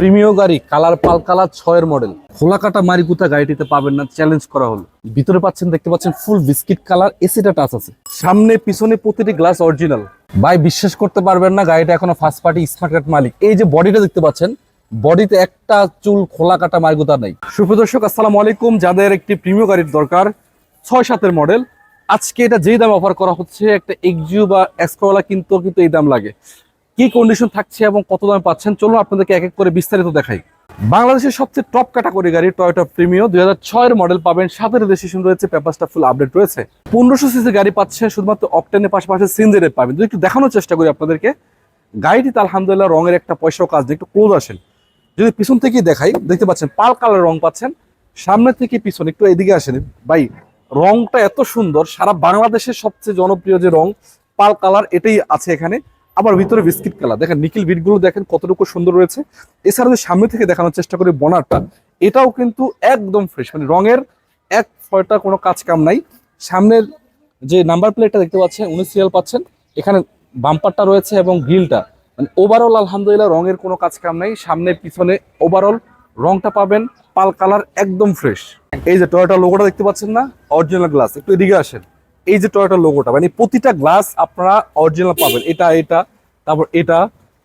প্রিমিয় গাড়ি, কালার পাল কালার ছয়ের মডেল। খোলা কাটা মারিগুতা গাড়িটিতে পাবেন না চ্যালেঞ্জ করা হলো। ভিতরে পাচ্ছেন, দেখতে পাচ্ছেন ফুল বিস্কিট কালার এসিটা টাচ আছে। সামনে, পিছনে প্রতিটি গ্লাস অরিজিনাল ভাই, বিশ্বাস করতে পারবেন না, গাড়িটা এখনও ফার্স্ট পার্টি স্মার্ট কার্ড মালিক। এই যে বডিটা দেখতে পাচ্ছেন বডিতে একটা চুল খোলা কাটা মারিগুতা নাই সুপ্রদর্শক আসসালামু আলাইকুম। যাদের একটি প্রিমিয় গাড়ির দরকার, ছয় সাতের মডেল আজকে এটা যেই দাম অফার করা হচ্ছে, একটা এক্সিউ বা এক্সকোলা কিন্তু কিন্তু এই দাম লাগে। কি কন্ডিশন থাকছে এবং কত দামে পাচ্ছেন? চলুন আপনাদেরকে এক এক করে বিস্তারিত দেখাই। বাংলাদেশের সবচেয়ে টপ ক্যাটাগরি গাড়ি টয়োটা প্রিমিও দুই হাজার ছয়ের মডেল পাবেন। সাথে রেজিস্ট্রেশন রয়েছে পেপারসটা ফুল আপডেট রয়েছে। পনেরোশো সিসি গাড়ি পাচ্ছে শুধুমাত্র অকটেনের পাশাপাশি সিনজেরে পাবেন। যদি একটু দেখানোর চেষ্টা করি আপনাদেরকে, গাড়িটিতে আলহামদুলিল্লাহ রঙের একটা পয়সাও কাজ একটু ক্লোজ আসেন। যদি পিছন থেকেই দেখাই, দেখতে পাচ্ছেন পাল কালার রং পাচ্ছেন। সামনে থেকে পিছন, একটু এদিকে আসেন। ভাই, রংটা এত সুন্দর, সারা বাংলাদেশের সবচেয়ে জনপ্রিয় যে রং, পাল কালার, এটাই আছে এখানে। আবার ভিতরে বিস্কিট কালার। দেখেন, নিখিল বিটগুলো দেখেন কতটুকু সুন্দর রয়েছে। এছাড়া যদি সামনে থেকে দেখানোর চেষ্টা করি বনারটা, এটাও কিন্তু একদম ফ্রেশ মানে রঙের এক ফয়টা কোনো কাজ কাম নাই। সামনের যে নাম্বার প্লেটটা দেখতে পাচ্ছেন উনিশ সিরিয়াল পাচ্ছেন। এখানে বাম্পারটা রয়েছে এবং গ্রিলটা মানে ওভারঅল আলহামদুলিল্লাহ রঙের কোনো কাজ কাম নাই। সামনে, পিছনে ওভারঅল রংটা পাবেন, পাল কালার একদম ফ্রেশ এই যে টয়োটা লোগোটা দেখতে পাচ্ছেন না? অরিজিনাল গ্লাস একটু এদিকে আসেন। এই যে টয়োটা লোগোটা মানে প্রতিটা গ্লাস আপনারা অরিজিনাল পাবেন। এটা এটা, তারপর এটা,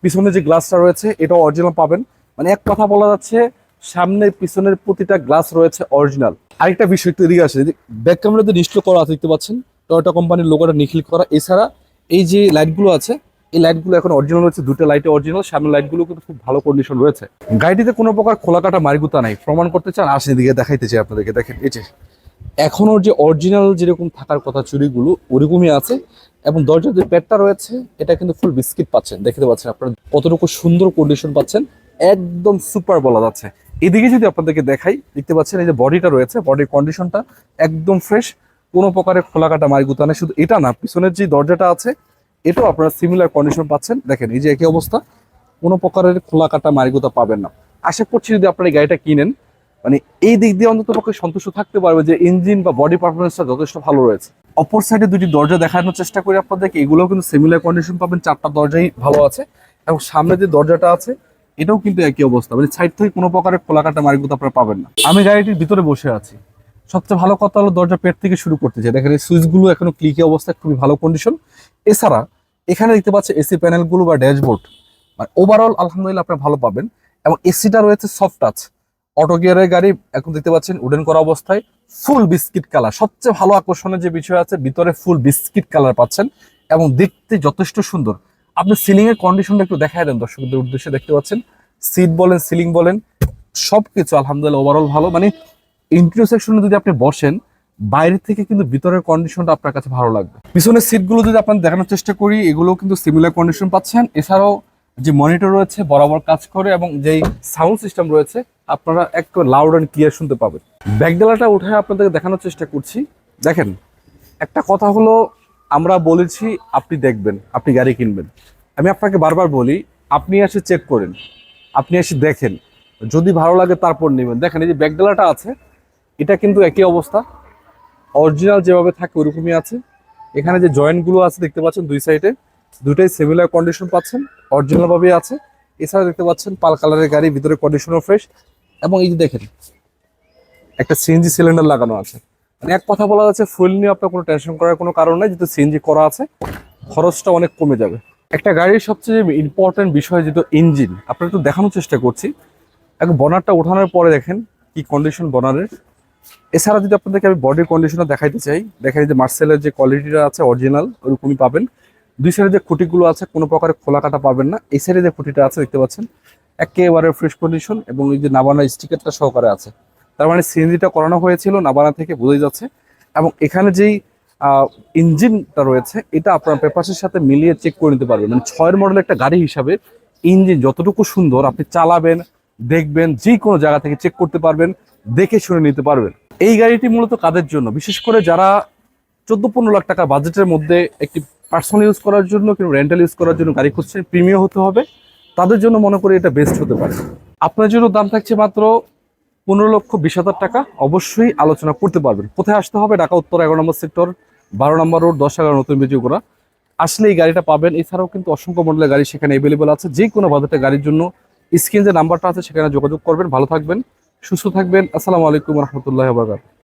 পিছনে যে গ্লাসটা রয়েছে, এটাও অরিজিনাল পাবেন। মানে এক কথা বলা যাচ্ছে সামনের পিছনের প্রতিটা গ্লাস রয়েছে অরিজিনাল আরেকটা বিষয় একটু এদিকে আসে ব্যাক ক্যামেরাতে নিশ্চয় করা দেখতে পাচ্ছেন? টয়োটা কোম্পানির লোগোটা নিখিল করা। এছাড়া এই যে লাইটগুলো আছে, এই লাইটগুলো এখন অরিজিনাল রয়েছে, দুটো লাইটে অরিজিনাল সামনের লাইটগুলো কিন্তু খুব ভালো কন্ডিশন রয়েছে। গাড়িটিতে কোনো প্রকার খোলা কাটা মারিগুতা নাই। প্রমাণ করতে চান, আসেন এদিকে দেখাইতে চাই আপনাদেরকে, দেখেন, এই যে। এখনও যে অরিজিনাল যেরকম থাকার কথা চুরিগুলো ওরকমই আছে। এবং দরজার যে প্যাডটা রয়েছে, এটা কিন্তু ফুল বিস্কিট পাচ্ছেন। দেখতে পাচ্ছেন আপনারা কতটুকু সুন্দর কন্ডিশন পাচ্ছেন। একদম সুপার বলা যাচ্ছে। এদিকে যদি আপনাদেরকে দেখাই, দেখতে পাচ্ছেন এই যে বডিটা রয়েছে বডির কন্ডিশনটা একদম ফ্রেশ কোনো প্রকারের খোলা কাটা মারিগুতা নেই। শুধু এটা না, পিছনের যে দরজাটা আছে, এটাও আপনারা সিমিলার কন্ডিশন পাচ্ছেন। দেখেন, এই যে একই অবস্থা, কোনো প্রকারের খোলা কাটা মারিগুতা পাবেন না। আশা করছি যদি আপনারা এই গাড়িটা কিনেন মানে এই দিক দিয়ে অন্তত পক্ষে সন্তুষ্ট থাকতে পারবে যে ইঞ্জিন বা বডি পারফরমেন্সটা যথেষ্ট ভালো রয়েছে। অপর সাইডে দুটি দরজা দেখানোর চেষ্টা করি আপনাদেরকে। এগুলোও কিন্তু সিমিলার কন্ডিশন পাবেন, চারটা দরজাই ভালো আছে। এবং সামনে যে দরজাটা আছে, এটাও কিন্তু একই অবস্থা। মানে সাইড থেকে কোনো প্রকারের খোলা কাটা মারিগুতো আপনারা পাবেন না। আমি গাড়িটির ভিতরে বসে আছি। সবচেয়ে ভালো কথা হলো দরজা পেট থেকে শুরু করতে চাই দেখেন সুইচগুলো এখনও ক্লিকে অবস্থায় খুবই ভালো কন্ডিশন এছাড়া এখানে দেখতে পাচ্ছেন এসি প্যানেলগুলো বা ড্যাশবোর্ড মানে ওভারঅল আলহামদুলিল্লাহ আপনি ভালো পাবেন। এবং এসিটা রয়েছে সফট টাচ অটো গিয়ারের গাড়ি এখন দেখতে পাচ্ছেন, উডেন করা অবস্থায় ফুল বিস্কিট কালার সবচেয়ে ভালো আকর্ষণের যে বিষয় আছে, ভিতরে ফুল বিস্কিট কালার পাচ্ছেন এবং দেখতে যথেষ্ট সুন্দর। আপনি সিলিং এর কন্ডিশনটা একটু দেখায় দেন দর্শকদের উদ্দেশ্যে, দেখতে পাচ্ছেন সিট বলেন সিলিং বলেন, সবকিছু আলহামদুলিল্লাহ ওভারঅল ভালো। মানে ইন্টেরিয়র সেকশনে যদি আপনি বসেন, বাইরে থেকে কিন্তু ভিতরের কন্ডিশনটা আপনার কাছে ভালো লাগবে। পিছনের সিটগুলো যদি আপনার দেখানোর চেষ্টা করি এগুলো কিন্তু সিমিলার কন্ডিশন পাচ্ছেন। এছাড়াও যে মনিটর রয়েছে, বরাবর কাজ করে এবং যেই সাউন্ড সিস্টেম রয়েছে, আপনারা একটু লাউড অ্যান্ড ক্লিয়ার শুনতে পাবেন। ব্যাকডেলাটা উঠে আপনাদেরকে দেখানোর চেষ্টা করছি। দেখেন, একটা কথা হলো, আমরা বলেছি, আপনি দেখবেন, আপনি গাড়ি কিনবেন। আমি আপনাকে বারবার বলি, আপনি এসে চেক করেন, আপনি এসে দেখেন। যদি ভালো লাগে, তারপর নেবেন। দেখেন, এই যে ব্যাকডেলাটা আছে, এটা কিন্তু একই অবস্থা। অরিজিনাল যেভাবে থাকে, ওরকমই আছে। এখানে যে জয়েন্টগুলো আছে, দেখতে পাচ্ছেন, দুই সাইডে দুটাই সিমিলার কন্ডিশন পাচ্ছেন অরিজিনাল ভাবে আছে। এছাড়া দেখতে পাচ্ছেন পাল কালারের গাড়ি, ভিতরে কন্ডিশনও ফ্রেশ এবং এই যে দেখেন, একটা সিএনজি সিলিন্ডার লাগানো আছে। মানে এক কথা বলা যাচ্ছে ফুল নিয়ে আপনার কোনো টেনশন করার কোনো কারণ নাই, যেহেতু সিএনজি করা আছে, খরচটা অনেক কমে যাবে। একটা গাড়ির সবচেয়ে ইম্পর্টেন্ট বিষয় যেহেতু ইঞ্জিন আপনার একটু দেখানোর চেষ্টা করছি। এখন বনারটা ওঠানোর পরে দেখেন কি কন্ডিশন বনারের এছাড়া যদি আপনাদেরকে আমি বডির কন্ডিশনটা দেখাইতে চাই দেখেন যে মার্সেলের যে কোয়ালিটিটা আছে অরিজিনাল ওরকমই পাবেন। দুই সাইডে যে খুঁটিগুলো আছে, কোনো প্রকারের খোলা কাটা পাবেন না। এই সাইডে যে খুঁটিটা আছে, দেখতে পাচ্ছেন, একেবারে ফ্রেশ কন্ডিশন এবং এই যে নাবানা স্টিকারটা সহকারে আছে। তার মানে সিএনজিটা করানো হয়েছিল নাবানা থেকে, বোঝাই যাচ্ছে। এবং এখানে যেই ইঞ্জিনটা রয়েছে, এটা আপনার পেপারসের সাথে মিলিয়ে চেক করে নিতে পারবেন। মানে ছয়ের মডেল একটা গাড়ি হিসাবে ইঞ্জিন যতটুকু সুন্দর, আপনি চালাবেন, দেখবেন যে কোনো জায়গা থেকে চেক করতে পারবেন, দেখে শুনে নিতে পারবেন। এই গাড়িটি মূলত কাদের জন্য? বিশেষ করে যারা চোদ্দ পনেরো লাখ টাকা বাজেটের মধ্যে একটি পার্সোনাল ইউজ করার জন্য কিংবা রেন্টাল ইউজ করার জন্য গাড়ি খুঁজছেন প্রিমিয়াম হতে হবে। তাদের জন্য মনে করি এটা বেস্ট হতে পারে। আপনার জন্য দাম থাকছে মাত্র পনেরো লক্ষ বিশ হাজার টাকা। অবশ্যই আলোচনা করতে পারবেন। কোথায় আসতে হবে? ঢাকা, উত্তর এগারো নম্বর সেক্টর বারো নম্বর রোড দশ এগারো নতুন বিজয়গুড়া আসলে এই গাড়িটা পাবেন। এছাড়াও কিন্তু অসংখ্য মডেলের গাড়ি সেখানে অ্যাভেলেবেল আছে। যে কোনো বাজেটের গাড়ির জন্য স্ক্রিন যে নাম্বারটা আছে, সেখানে যোগাযোগ করবেন। ভালো থাকবেন, সুস্থ থাকবেন। আসসালামু আলাইকুম রহমতুল্লাহ বারকাত